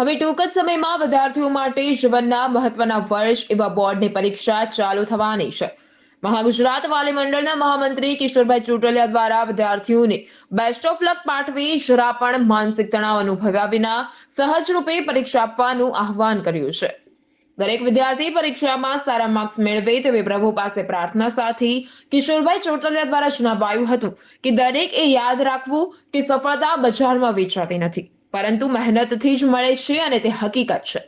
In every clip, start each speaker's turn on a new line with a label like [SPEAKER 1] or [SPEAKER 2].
[SPEAKER 1] હવે ટૂંક જ સમયમાં વિદ્યાર્થીઓ માટે જીવનના મહત્વના વર્ષ એવા બોર્ડની પરીક્ષા ચાલુ થવાની છે. મહાગુજરાત વાલી મંડળના મહામંત્રી કિશોરભાઈ ચોટલિયા દ્વારા વિદ્યાર્થીઓને બેસ્ટ ઓફ લક પાઠવી જરા પણ માનસિક તણાવ અનુભવ્યા વિના સહજ રૂપે પરીક્ષા આપવાનું આહવાન કર્યું છે. દરેક વિદ્યાર્થી પરીક્ષામાં સારા માર્ક્સ મેળવે તેવી પ્રભુ પાસે પ્રાર્થના સાથે કિશોરભાઈ ચોટલિયા દ્વારા જણાવાયું હતું કે દરેક એ યાદ રાખવું કે સફળતા બજારમાં વેચાતી નથી. પરંતુ મહેનતથી જ મળે છે અને તે હકીકત છે.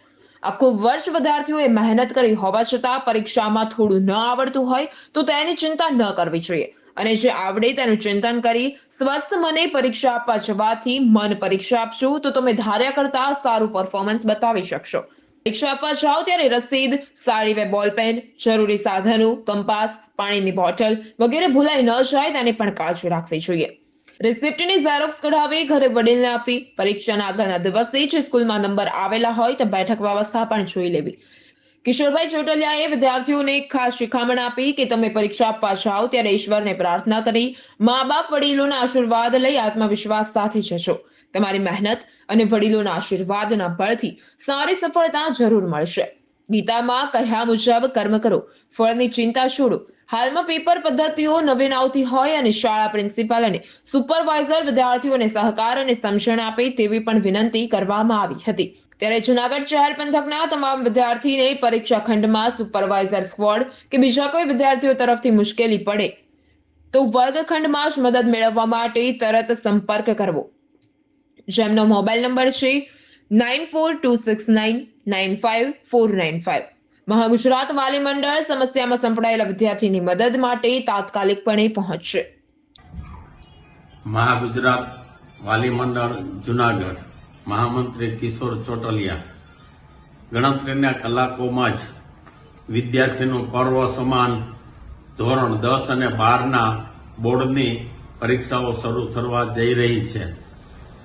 [SPEAKER 1] આખું વર્ષ વિદ્યાર્થીઓએ મહેનત કરી હોવા છતાં પરીક્ષામાં થોડું ન આવડતું હોય તો તેની ચિંતા ન કરવી જોઈએ. અને જે આવડે તેનું ચિંતન કરી સ્વસ્થ મને પરીક્ષા આપવા જવાથી મન પરીક્ષા આપશો તો તમે ધાર્યા કરતા સારું પરફોર્મન્સ બતાવી શકશો. પરીક્ષા આપવા જાઓ ત્યારે રસીદ, સારી વે બોલ પેન જરૂરી સાધનો, કંપાસ, પાણીની બોટલ વગેરે ભૂલાઈ ન જાય તેની પણ કાળજી રાખવી જોઈએ. રિસિપ્ટની ઝેરોક્સ કઢાવી, ઘરે વડીલને આપવી પરીક્ષાના આગળના દિવસે જ સ્કૂલમાં નંબર આવેલા હોય તો બેઠક વ્યવસ્થા પણ જોઈ લેવી. કિશોરભાઈ ચોટલિયાએ વિદ્યાર્થીઓને ખાસ શિખામણ આપી કે તમે પરીક્ષા આપવા જાઓ ત્યારે ઈશ્વરને પ્રાર્થના કરી મા બાપ વડીલોના આશીર્વાદ લઈ આત્મવિશ્વાસ સાથે જશો તમારી મહેનત અને વડીલોના આશીર્વાદના બળથી સારી સફળતા જરૂર મળશે. ગીતામાં કહ્યા મુજબ કર્મ કરો, ફળની ચિંતા છોડો હાલમાં પેપર પદ્ધતિઓ નવીન આવતી હોય અને શાળા પ્રિન્સિપાલ અને સુપરવાઇઝર વિદ્યાર્થીઓને સહકાર અને સમજણ આપે તેવી પણ વિનંતી કરવામાં આવી હતી. ત્યારે જુનાગઢ શહેર પંથકના તમામ વિદ્યાર્થીને પરીક્ષા ખંડમાં સુપરવાઇઝર સ્ક્વોડ કે બીજા કોઈ વિદ્યાર્થીઓ તરફથી મુશ્કેલી પડે તો વર્ગખંડમાં જ મદદ મેળવવા માટે તરત સંપર્ક કરવો. જેમનો મોબાઈલ નંબર છે nine four two six nine nine five four nine five. Mahagujarat વાલી મંડળ સમસ્યામાં સંકળાયેલા વિદ્યાર્થીની મદદ માટે તાત્કાલિકપણે પહોંચશે.
[SPEAKER 2] મહાગુજરાત વાલી મંડળ જુનાગઢ, મહામંત્રી કિશોર ચોટલિયા, ગણતરીના કલાકોમાં જ વિદ્યાર્થીનું પર્વ સમાન ધોરણ દસ અને બારના બોર્ડની પરીક્ષાઓ શરૂ થવા જઈ રહી છે.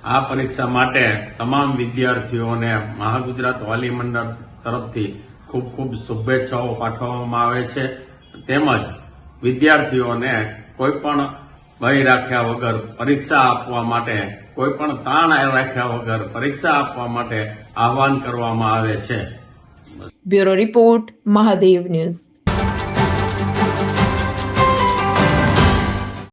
[SPEAKER 2] આ પરીક્ષા માટે તમામ વિદ્યાર્થીઓને મહાગુજરાત વાલી મંડળ તરફથી ખૂબ ખૂબ શુભેચ્છાઓ પાઠવવામાં આવે છે. તેમજ વિદ્યાર્થીઓને કોઈ પણ ભય રાખ્યા વગર પરીક્ષા આપવા માટે, કોઈ પણ તાણ રાખ્યા વગર પરીક્ષા આપવા માટે આહવાન કરવામાં આવે છે.
[SPEAKER 1] Bureau report, Mahadev news.